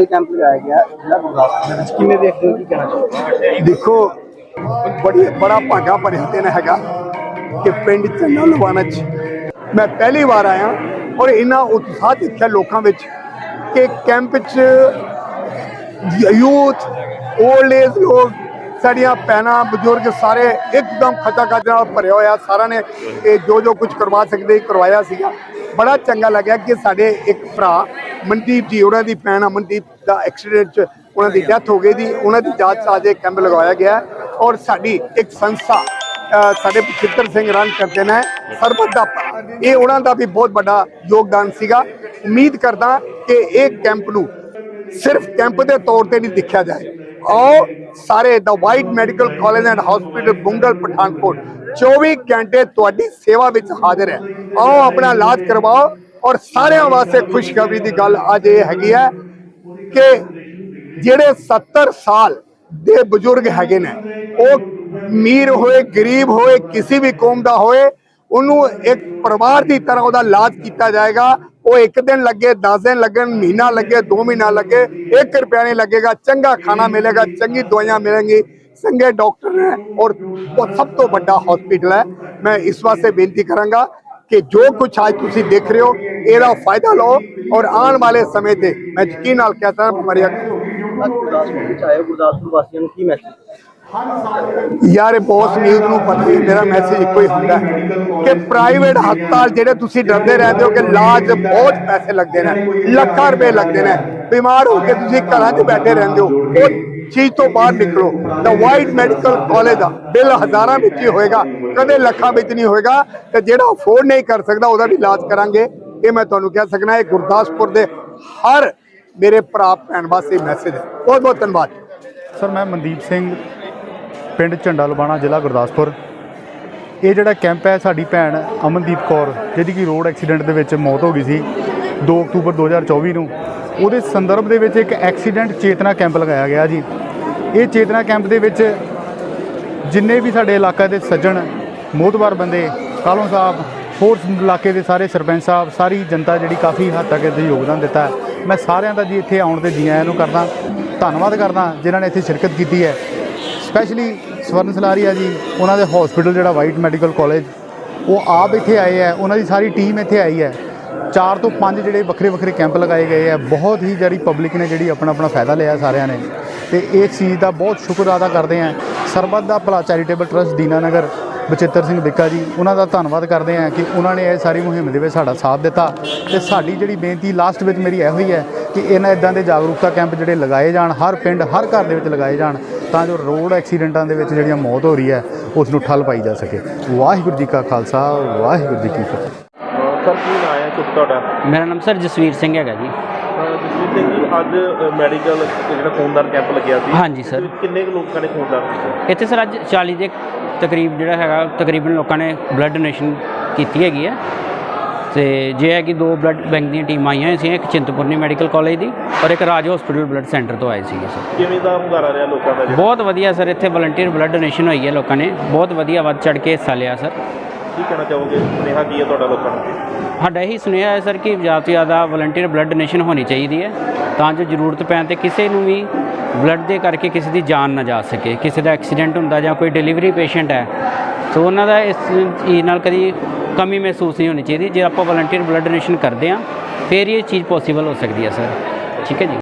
Medical camp ਲਗਾਇਆ ਗਿਆ ਜਿਹੜਾ ਗੁਰਦਾਸਪੁਰ ਦੇ ਵਿੱਚ। ਕਿਵੇਂ ਦੇਖਦੇ ਹੋ, ਕੀ ਕਹਿਣਾ ਚਾਹੋਗੇ? ਦੇਖੋ, ਬੜੀ ਬੜਾ ਭਾਗਾ ਭਰਿਆ ਦਿਨ ਹੈਗਾ ਕਿ ਪਿੰਡ ਚੰਨਾ ਲਵਾਣਾ ਚ ਮੈਂ ਪਹਿਲੀ ਵਾਰ ਆਇਆ ਔਰ ਇੰਨਾ ਉਤਸ਼ਾਹ ਦੇਖਿਆ ਲੋਕਾਂ ਵਿੱਚ ਕਿ ਕੈਂਪ ਚ ਯੂਥ 올ਡ ਏਜ ਲੋਕ, ਸਾਡੀਆਂ ਭੈਣਾਂ, ਬਜ਼ੁਰਗ ਸਾਰੇ ਇੱਕਦਮ ਖਚਾ ਖਚ ਨਾਲ ਭਰਿਆ ਹੋਇਆ, ਸਾਰਿਆਂ ਨੇ ਇਹ ਜੋ ਜੋ ਕੁਝ ਕਰਵਾ ਸਕਦੇ, ਕਰਵਾਇਆ ਸੀਗਾ। ਬੜਾ ਚੰਗਾ ਲੱਗਿਆ ਕਿ ਸਾਡੇ ਇੱਕ ਭਰਾ ਮਨਦੀਪ ਜੀ, ਉਹਨਾਂ ਦੀ ਭੈਣ ਅਮਨਦੀਪ ਦਾ ਐਕਸੀਡੈਂਟ ਚ ਉਹਨਾਂ ਦੀ ਡੈਥ ਹੋ ਗਈ ਦੀ ਉਹਨਾਂ ਦੀ ਜਾਂਚ ਅੱਜ ਇਹ ਕੈਂਪ ਲਗਾਇਆ ਗਿਆ ਔਰ ਸਾਡੀ ਇੱਕ ਸੰਸਥਾ ਸਾਡੇ ਬਚਿੱਤਰ ਸਿੰਘ ਰਨ ਕਰਦੇ ਨੇ, ਸਰਬਤ ਦਾ ਇਹ ਉਹਨਾਂ ਦਾ ਵੀ ਬਹੁਤ ਵੱਡਾ ਯੋਗਦਾਨ ਸੀਗਾ। ਉਮੀਦ ਕਰਦਾ ਕਿ ਇਹ ਕੈਂਪ ਨੂੰ ਸਿਰਫ ਕੈਂਪ ਦੇ ਤੌਰ ਤੇ ਨਹੀਂ ਦੇਖਿਆ ਜਾਏ। ਆਓ ਸਾਰੇ the white medical college and hospital Bungal Pathankot 24 ਘੰਟੇ ਤੁਹਾਡੀ ਸੇਵਾ ਵਿੱਚ ਹਾਜ਼ਰ ਹੈ। ਆਓ ਆਪਣਾ ਇਲਾਜ ਕਰਵਾਓ। ਔਰ ਸਾਰਿਆਂ ਵਾਸਤੇ ਖੁਸ਼ਖਬਰੀ ਦੀ ਗੱਲ ਅੱਜ ਇਹ ਹੈਗੀ ਹੈ ਕਿ ਜਿਹੜੇ 70 ਸਾਲ ਦੇ ਬਜ਼ੁਰਗ ਹੈਗੇ ਨੇ, ਉਹ ਅਮੀਰ ਹੋਏ, ਗਰੀਬ ਹੋਏ, ਕਿਸੇ ਵੀ ਕੌਮ ਦਾ ਹੋਏ, ਉਹਨੂੰ ਇੱਕ ਪਰਿਵਾਰ ਦੀ ਤਰ੍ਹਾਂ ਉਹਦਾ ਇਲਾਜ ਕੀਤਾ ਜਾਏਗਾ। ਉਹ ਇੱਕ ਦਿਨ ਲੱਗੇ 10 ਦਿਨ ਲੱਗਣ ਮਹੀਨਾ ਲੱਗੇ 2 ਮਹੀਨਾ ਲੱਗੇ 1 ਰੁਪਿਆ ਨਹੀਂ ਲੱਗੇਗਾ। ਚੰਗਾ ਖਾਣਾ ਮਿਲੇਗਾ, ਚੰਗੀ ਦਵਾਈਆਂ ਮਿਲਣਗੀ ਚੰਗੇ ਡਾਕਟਰ ਨੇ ਔਰ ਉਹ ਸਭ ਤੋਂ ਵੱਡਾ ਹਸਪੀਟਲ ਹੈ। ਮੈਂ ਇਸ ਵਾਸਤੇ ਬੇਨਤੀ ਕਰਾਂਗਾ ਕਿ ਜੋ ਕੁਝ ਅੱਜ ਤੁਸੀਂ ਦੇਖ ਰਹੇ ਹੋ, ਇਹਦਾ ਫਾਇਦਾ ਲਓ ਔਰ ਆਉਣ ਵਾਲੇ ਸਮੇਂ ਤੇ ਮੈਂ ਯਕੀਨ ਨਾਲ ਕਹਤਾ ਬਿਮਾਰੀਆਂ ਗੁਰਦਾਸਪੁਰ ਵਾਸੀਆਂ ਨੂੰ ਕੀ ਮੈਸੇਜ ਯਾਰ ਇਹ ਬਹੁਤ ਨਿਊਜ਼ ਨੂੰ ਪਤਾ ਹੀ ਮੇਰਾ ਮੈਸੇਜ ਇੱਕੋ ਹੀ ਹੁੰਦਾ ਕਿ ਪ੍ਰਾਈਵੇਟ ਹਸਪਤਾਲ ਜਿਹੜੇ ਤੁਸੀਂ ਡਰਦੇ ਰਹਿੰਦੇ ਹੋ ਕਿ ਇਲਾਜ ਬਹੁਤ ਪੈਸੇ ਲੱਗਦੇ ਨੇ, ਲੱਖਾਂ ਰੁਪਏ ਲੱਗਦੇ ਨੇ, ਬਿਮਾਰ ਹੋ ਕੇ ਤੁਸੀਂ ਘਰਾਂ 'ਚ ਬੈਠੇ ਰਹਿੰਦੇ ਹੋ, ਉਹ ਚੀਜ਼ ਤੋਂ ਬਾਹਰ ਨਿਕਲੋ। ਦਾ ਵਾਈਟ ਮੈਡੀਕਲ ਕਾਲਜ ਦਾ ਬਿੱਲ ਹਜ਼ਾਰਾਂ ਵਿੱਚ ਹੀ ਹੋਏਗਾ, ਕਦੇ ਲੱਖਾਂ ਵਿੱਚ ਨਹੀਂ ਹੋਏਗਾ, ਤੇ ਜਿਹੜਾ ਅਫੋਰਡ ਨਹੀਂ ਕਰ ਸਕਦਾ, ਉਹਦਾ ਵੀ ਇਲਾਜ ਕਰਾਂਗੇ। ਇਹ ਮੈਂ ਤੁਹਾਨੂੰ ਕਹਿ ਸਕਣਾ ਇਹ ਗੁਰਦਾਸਪੁਰ ਦੇ ਹਰ ਮੇਰੇ ਭਰਾ, ਭੈਣ ਵਾਸਤੇ ਮੈਸੇਜ ਹੈ। ਬਹੁਤ ਬਹੁਤ ਧੰਨਵਾਦ। ਸਰ, ਮੈਂ ਮਨਦੀਪ ਸਿੰਘ, ਪਿੰਡ ਝੰਡਾ ਲਬਾਣਾ ਜ਼ਿਲ੍ਹਾ ਗੁਰਦਾਸਪੁਰ। ਇਹ ਜਿਹੜਾ ਕੈਂਪ ਹੈ, ਸਾਡੀ ਭੈਣ ਅਮਨਦੀਪ ਕੌਰ, ਜਿਹਦੀ ਕਿ ਰੋਡ ਐਕਸੀਡੈਂਟ ਦੇ ਵਿੱਚ ਮੌਤ ਹੋ ਗਈ ਸੀ। 2 ਅਕਤੂਬਰ 2024 ਨੂੰ। ਉਹਦੇ ਸੰਦਰਭ ਦੇ ਵਿੱਚ ਇੱਕ ਐਕਸੀਡੈਂਟ ਚੇਤਨਾ ਕੈਂਪ ਲਗਾਇਆ ਗਿਆ ਜੀ। ਇਹ ਚੇਤਨਾ ਕੈਂਪ ਦੇ ਵਿੱਚ ਜਿੰਨੇ ਵੀ ਸਾਡੇ ਇਲਾਕਾ ਦੇ ਸੱਜਣ ਮੋਹਤਵਾਰ ਬੰਦੇ ਕਾਲੋਂ ਸਾਹਿਬ ਹੋਰ ਇਲਾਕੇ ਦੇ ਸਾਰੇ ਸਰਪੰਚ ਸਾਹਿਬ, ਸਾਰੀ ਜਨਤਾ ਜਿਹੜੀ ਕਾਫੀ ਹੱਦ ਤੱਕ ਇੱਥੇ ਯੋਗਦਾਨ ਦਿੱਤਾ ਮੈਂ ਸਾਰਿਆਂ ਦਾ ਜੀ ਇੱਥੇ ਆਉਣ ਤੇ ਜੀ ਆਇਆਂ ਨੂੰ ਕਰਦਾ, ਧੰਨਵਾਦ ਕਰਦਾ, ਜਿਨ੍ਹਾਂ ਨੇ ਇੱਥੇ ਸ਼ਿਰਕਤ ਕੀਤੀ ਹੈ। ਸਪੈਸ਼ਲੀ ਸਵਰਨ ਸਲਾਰੀਆ ਜੀ, ਉਹਨਾਂ ਦੇ ਹਸਪੀਟਲ ਜਿਹੜਾ ਵਾਈਟ ਮੈਡੀਕਲ ਕਾਲਜ ਉਹ ਆਪ ਇੱਥੇ ਆਏ ਹੈ, ਉਹਨਾਂ ਦੀ ਸਾਰੀ ਟੀਮ ਇੱਥੇ ਆਈ ਹੈ। ਚਾਰ ਤੋਂ ਪੰਜ ਜਿਹੜੇ ਵੱਖਰੇ ਵੱਖਰੇ ਕੈਂਪ ਲਗਾਏ ਗਏ ਹੈ ਬਹੁਤ ਹੀ ਜਿਹੜੀ ਪਬਲਿਕ ਨੇ ਜਿਹੜੀ ਆਪਣਾ ਆਪਣਾ ਫਾਇਦਾ ਲਿਆ ਸਾਰਿਆਂ ਨੇ। ਤੇ ਇਸ ਚੀਜ਼ ਦਾ ਬਹੁਤ ਸ਼ੁਕਰ ਅਦਾ ਕਰਦੇ ਹਾਂ ਸਰਬੱਤ ਦਾ ਭਲਾ ਚੈਰੀਟੇਬਲ ਟਰਸਟ ਦੀਨਾਨਗਰ ਬਚਿੱਤਰ ਸਿੰਘ ਬਿੱਕਾ ਜੀ, ਉਹਨਾਂ ਦਾ ਧੰਨਵਾਦ ਕਰਦੇ ਹਾਂ ਕਿ ਉਹਨਾਂ ਨੇ ਇਹ ਸਾਰੀ ਮੁਹਿੰਮ ਦੇ ਵਿੱਚ ਸਾਡਾ ਸਾਥ ਦਿੱਤਾ। ਤੇ ਸਾਡੀ ਜਿਹੜੀ ਬੇਨਤੀ ਲਾਸਟ ਵਿੱਚ ਮੇਰੀ ਇਹੋ ਹੀ ਹੈ ਕਿ ਇਹਨਾਂ ਇਦਾਂ ਦੇ ਜਾਗਰੂਕਤਾ ਕੈਂਪ ਜਿਹੜੇ ਲਗਾਏ ਜਾਣ, ਹਰ ਪਿੰਡ, ਹਰ ਘਰ ਦੇ ਵਿੱਚ ਲਗਾਏ ਜਾਣ, ਤਾਂ ਜੋ ਰੋਡ ਐਕਸੀਡੈਂਟਾਂ ਦੇ ਵਿੱਚ ਜਿਹੜੀਆਂ ਮੌਤ ਹੋ ਰਹੀ ਹੈ ਉਸ ਨੂੰ ਠੱਲ ਪਾਈ ਜਾ ਸਕੇ। ਵਾਹਿਗੁਰੂ ਜੀ ਕਾ ਖਾਲਸਾ, ਵਾਹਿਗੁਰੂ ਜੀ ਕੀ ਫਤਿਹ। ਸਰ ਕੀ ਨਾਂ ਹੈ ਸ਼ੁਭ ਤੁਹਾਡਾ? ਮੇਰਾ ਨਾਮ ਸਰ ਜਸਵੀਰ ਸਿੰਘ ਹੈਗਾ ਜੀ। ਜਸਵੀਰ ਸਿੰਘ ਜੀ ਅੱਜ ਮੈਡੀਕਲ ਜਿਹੜਾ ਖੂਨਦਾਨ ਕੈਂਪ ਲੱਗਿਆ ਸੀ। ਹਾਂਜੀ ਸਰ। ਕਿੰਨੇ ਕੁ ਲੋਕਾਂ ਨੇ ਖੂਨਦਾਨ ਕੀਤਾ? ਇੱਥੇ ਸਰ ਅੱਜ 40 ਦੇ ਤਕਰੀਬ ਜਿਹੜਾ ਹੈਗਾ ਤਕਰੀਬਨ ਲੋਕਾਂ ਨੇ ਬਲੱਡ ਡੋਨੇਸ਼ਨ ਕੀਤੀ ਹੈਗੀ ਹੈ ਤੇ ਜੇ ਹੈ ਕਿ ਦੋ ਬਲੱਡ ਬੈਂਕ ਦੀਆਂ ਟੀਮਾਂ ਆਈਆਂ ਸੀ ਇੱਕ ਚਿੰਤਪੁਰਨੀ ਮੈਡੀਕਲ ਕਾਲਜ ਦੀ ਔਰ ਇੱਕ ਰਾਜ ਹਸਪੀਟਲ ਬਲੱਡ ਸੈਂਟਰ ਤੋਂ ਆਏ ਸੀਗੇ ਸਰ। ਕਿਵੇਂ ਦਾ ਹੁੰਗਾਰਾ ਰਿਹਾ ਲੋਕਾਂ ਦਾ ਬਹੁਤ ਵਧੀਆ ਸਰ ਇੱਥੇ ਵਲੰਟੀਅਰ ਬਲੱਡ ਡੋਨੇਸ਼ਨ ਹੋਈ ਹੈ ਲੋਕਾਂ ਨੇ। ਬਹੁਤ ਵਧੀਆ ਵੱਧ ਚੜ ਕੇ ਹਿੱਸਾ ਲਿਆ ਸਰ। ਕੀ ਕਹਿਣਾ ਚਾਹੋਗੇ? ਸੁਨੇਹਾ ਕੀ ਹੈ ਤੁਹਾਡਾ ਲੋਕਾਂ ਨੂੰ? ਸਾਡਾ ਇਹੀ ਸੁਨੇਹਾ ਹੈ ਸਰ ਕਿ ਜ਼ਿਆਦਾ ਤੋਂ ਜ਼ਿਆਦਾ ਵਲੰਟੀਅਰ ਬਲੱਡ ਡੋਨੇਸ਼ਨ ਹੋਣੀ ਚਾਹੀਦੀ ਹੈ, ਤਾਂ ਜੋ ਜ਼ਰੂਰਤ ਪੈਣ ਤੇ ਕਿਸੇ ਨੂੰ ਵੀ ਬਲੱਡ ਦੇ ਕਰਕੇ ਕਿਸੇ ਦੀ ਜਾਨ ਨਾ ਜਾ ਸਕੇ, ਕਿਸੇ ਦਾ ਐਕਸੀਡੈਂਟ ਹੁੰਦਾ ਜਾਂ ਕੋਈ ਡਿਲੀਵਰੀ ਪੇਸ਼ੈਂਟ ਹੈ, ਸੋ ਉਹਨਾਂ ਦਾ ਇਸ ਚੀਜ਼ ਨਾਲ ਕਦੀ ਕਮੀ ਮਹਿਸੂਸ ਨਹੀਂ ਹੋਣੀ ਚਾਹੀਦੀ। ਜੇ ਆਪਾਂ ਵਲੰਟੀਅਰ ਬਲੱਡ ਡੋਨੇਸ਼ਨ ਕਰਦੇ ਹਾਂ, ਫਿਰ ਇਹ ਚੀਜ਼ ਪੋਸੀਬਲ ਹੋ ਸਕਦੀ ਹੈ ਸਰ। ਠੀਕ ਹੈ ਜੀ।